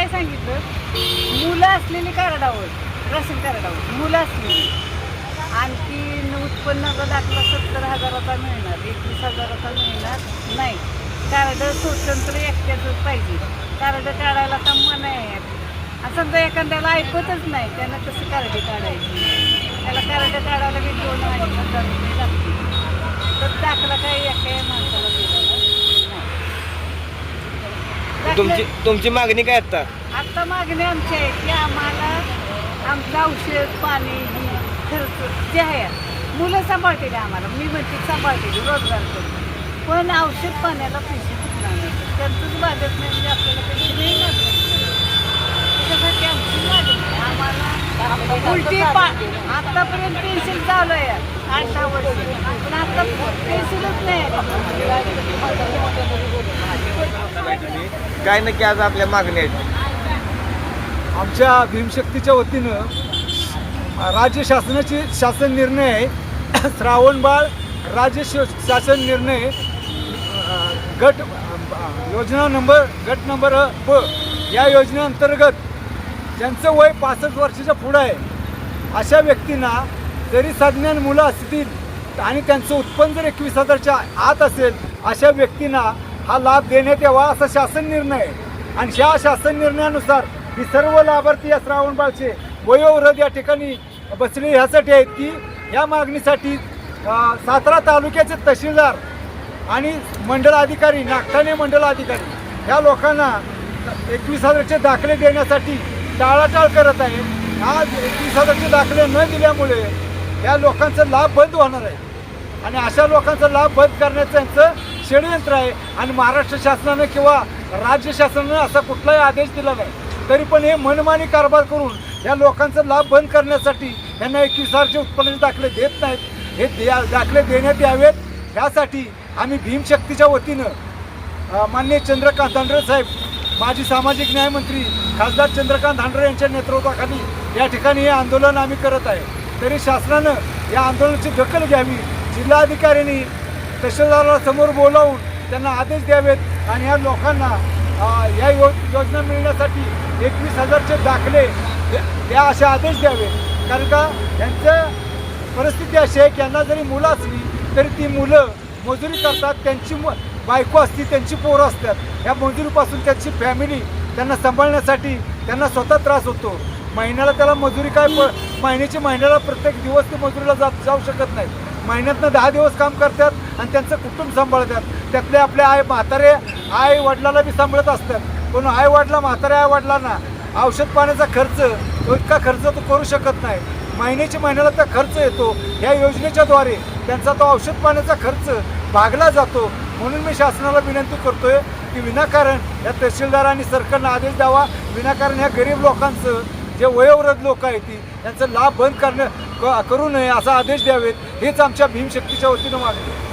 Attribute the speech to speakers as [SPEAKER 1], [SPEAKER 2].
[SPEAKER 1] काय सांगितलं? मुलं असलेली कार्डावर राशन कार्डावर मुलं असलेली. आणखी उत्पन्नाचा दाखला सत्तर हजाराचा मिळणार एकवीस हजाराचा मिळणार नाही. कार्ड स्वतंत्र एकट्याचंच पाहिजे. कार्ड काढायला का नाही असं समजा एखाद्याला ऐकतच नाही त्यांना कसं कार्ड काढायचं त्याला कार्ड काढायला मी दोन हजार रुपये लागतील.
[SPEAKER 2] तुमची तुमची मागणी काय आता?
[SPEAKER 1] आता मागणी आमची आहे की आम्हाला आमचं औषध पाणी ही खर्च जे आहे मुलं सांभाळतील आम्हाला. मी म्हणते सांभाळतील रोजगार करतो पण औषध पाण्याला पैसे नाही. त्यांचंच बाजत नाही म्हणजे आपल्याला पैसे मिळणार नाही. त्याच्यासाठी आमची मागणी आहे. आम्हाला उलटी पा आतापर्यंत पेन्सिल चालू आहे. आठ दहा वर्ष. पण आता पेन्सिलच नाही.
[SPEAKER 2] काय नक्की आज आपल्या मागणी आहेत?
[SPEAKER 3] आमच्या भीमशक्तीच्या वतीनं राज्य शासनाची शासन निर्णय श्रावणबाळ राज्य श- शासन निर्णय गट योजना नंबर गट नंबर ब या योजनेअंतर्गत ज्यांचं वय पासष्ट वर्षाच्या पुढं आहे अशा व्यक्तींना जरी सज्ञान मुलं असतील आणि त्यांचं उत्पन्न जर एकवीस हजारच्या आत असेल अशा व्यक्तींना हा लाभ देण्यात यावा असा शासन निर्णय आहे. आणि या शासन निर्णयानुसार ही सर्व लाभार्थी या श्रावणबाळचे वयोवृद्ध या ठिकाणी बसले. ह्यासाठी आहेत की या मागणीसाठी सातारा तालुक्याचे तहसीलदार आणि मंडळ अधिकारी नागठाणे मंडळ अधिकारी या लोकांना एकवीस हजारचे दाखले देण्यासाठी टाळाटाळ करत आहे आज एकवीस हजारचे दाखले न दिल्यामुळे या लोकांचा लाभ बंद होणार आहे. आणि अशा लोकांचा लाभ बंद करण्याचं यांचं षडयंत्र आहे आणि महाराष्ट्र शासनानं किंवा राज्य शासनानं असा कुठलाही आदेश दिला नाही. तरी पण हे मनमानी कारभार करून या लोकांचा लाभ बंद करण्यासाठी यांना एकवीस हजारचे उत्पन्नाचे दाखले देत नाहीत. हे द्या दाखले देण्यात यावेत. यासाठी आम्ही भीमशक्तीच्या वतीनं मान्य माननीय चंद्रकांत धांडरे साहेब माजी सामाजिक न्यायमंत्री खासदार चंद्रकांत धांडरे यांच्या नेतृत्वाखाली या ठिकाणी हे आंदोलन आम्ही करत आहे. तरी शासनानं या आंदोलनाची दखल घ्यावी. जिल्हाधिकाऱ्यांनी तहसीलदाराला समोर बोलावून त्यांना आदेश द्यावेत आणि या लोकांना या यो योजना मिळण्यासाठी एकवीस हजारचे दाखले द्या असे आदेश द्यावे कारण का यांचं परिस्थिती अशी आहे की यांना जरी मुलं असली तरी ती मुलं मजुरी करतात त्यांची म बायको असती त्यांची पोरं असतात. या मजुरीपासून त्यांची फॅमिली त्यांना सांभाळण्यासाठी त्यांना स्वतः त्रास होतो. महिन्याला त्याला मजुरी काय प महिन्याची महिन्याला प्रत्येक दिवस ते मजुरीला जात जाऊ शकत नाही. महिन्यातनं दहा दिवस काम करतात आणि त्यांचं कुटुंब सांभाळतात. त्यातले आपले आई म्हातारे आई वडिलाला बी सांभाळत असतात. पण आई वडिला म्हातारे आई वडिलांना औषध पाण्याचा खर्च तो इतका खर्च तो करू शकत नाही. महिन्याची महिन्याला त्या खर्च येतो. या योजनेच्याद्वारे त्यांचा तो औषध पाण्याचा खर्च भागला जातो. म्हणून मी शासनाला विनंती करतोय की विनाकारण या तहसीलदारांनी सरकारनं आदेश द्यावा. विनाकारण ह्या गरीब लोकांचं जे वयोवृद्ध लोक आहेत ती त्यांचा लाभ बंद करणं क- करू नये असा आदेश द्यावेत. हेच आमच्या भीमशक्तीच्या वतीनं मागणी